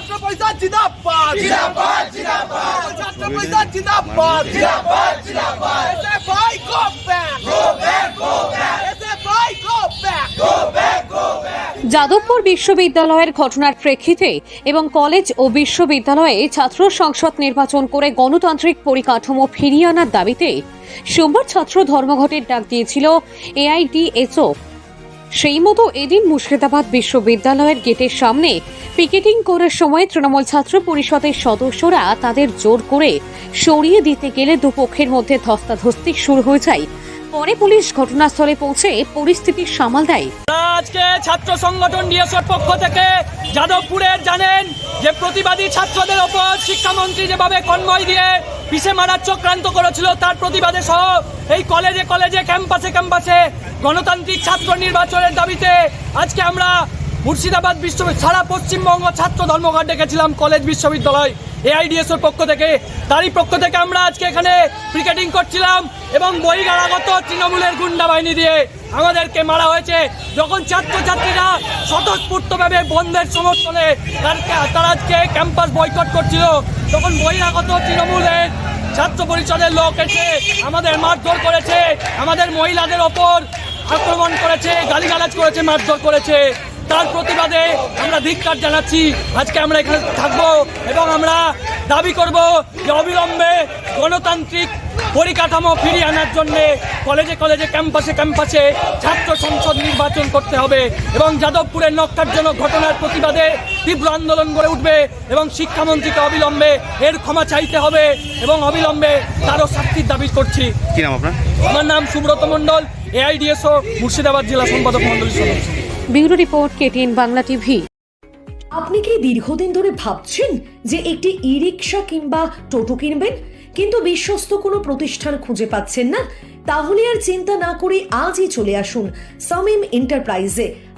ছাত্র পয়সা জিন্দাবাদ জিন্দাবাদ জিন্দাবাদ ছাত্র পয়সা জিন্দাবাদ জিন্দাবাদ জিন্দাবাদ এসে ভাই go back go back go back এসে ভাই go back go back go back Jadavpur বিশ্ববিদ্যালয়ের ঘটনার প্রেক্ষিতে এবং কলেজ ও বিশ্ববিদ্যালয়ে ছাত্র সংসদ নির্বাচন করে গণতান্ত্রিক পরিকাঠামো ফিরিয়ে আনার দাবিতে সোমবার ছাত্র ধর্মঘটের ডাক দিয়েছিল এআইডিএসও সেই মতো এদিন মুর্শিদাবাদ বিশ্ববিদ্যালয়ের গেটের সামনে পিকেটিং করার সময় তৃণমূল ছাত্র পরিষদের সদস্যরা তাদের জোর করে সরিয়ে দিতে গেলে দুপক্ষের মধ্যে ধস্তাধস্তি শুরু হয়ে যায়। পরে পুলিশ ঘটনাস্থলে পৌঁছে পরিস্থিতি সামাল দেয়। আজকে ছাত্র সংগঠন ডিএসওর পক্ষ থেকে যাদবপুরের জানেন যে প্রতিবাদী ছাত্রদের ওপর শিক্ষামন্ত্রী যেভাবে কনভয় দিয়ে পিছে মারার চক্রান্ত করেছিল, তার প্রতিবাদে সহ এই কলেজে কলেজে, ক্যাম্পাসে ক্যাম্পাসে গণতান্ত্রিক ছাত্র নির্বাচনের দাবিতে আজকে আমরা মুর্শিদাবাদ বিশ্ববিদ্যালয় সারা পশ্চিমবঙ্গ ছাত্র ধর্মঘট ডেকেছিলাম কলেজ বিশ্ববিদ্যালয়। এআইডিএসওর পক্ষ থেকে, তারই পক্ষ থেকে আমরা আজকে এখানে ক্রিকেটিং করছিলাম এবং বহিরাগত তৃণমূলের গুন্ডা বাহিনী দিয়ে আমাদেরকে মারা হয়েছে। যখন ছাত্রছাত্রীরা স্বতঃস্ফূর্তভাবে বন্ধের সমর্থনে তার- আজকে ক্যাম্পাস বয়কট করছিল, তখন বহিরাগত তৃণমূলের ছাত্র পরিষদের লোক এসে আমাদের মারধর করেছে, আমাদের মহিলাদের ওপর আক্রমণ করেছে, গালিগালাজ করেছে, মারধর করেছে। তার প্রতিবাদে আমরা ধিক্কার জানাচ্ছি। আজকে আমরা এখানে থাকব এবং আমরা দাবি করব যে অবিলম্বে গণতান্ত্রিক পরিকাঠামো ফিরিয়ে আনার জন্য কলেজে কলেজে ক্যাম্পাসে ক্যাম্পাসে ছাত্র সংসদ নির্বাচন করতে হবে এবং যাদবপুরের নক্কারজনক ঘটনার প্রতিবাদে তীব্র আন্দোলন গড়ে উঠবে এবং শিক্ষামন্ত্রীকে অবিলম্বে এর ক্ষমা চাইতে হবে এবং অবিলম্বে তারও শাস্তির দাবি করছি। কি নাম আপনার? আমার নাম সুব্রত মণ্ডল এআইডিএসও মুর্শিদাবাদ জেলা সম্পাদক মণ্ডলীর সদস্য। Bureau report KTN Bangla TV. আপনি কি দীর্ঘদিন ধরে ভাবছেন যে একটি ই রিক্সা কিংবা টোটো কিনবেন? কিন্তু বিশ্বস্ত কোনো প্রতিষ্ঠান খুঁজে পাচ্ছেন না? তাহলে আর চিন্তা না করে আজই চলে আসুন সামিম এন্টারপ্রাইজে।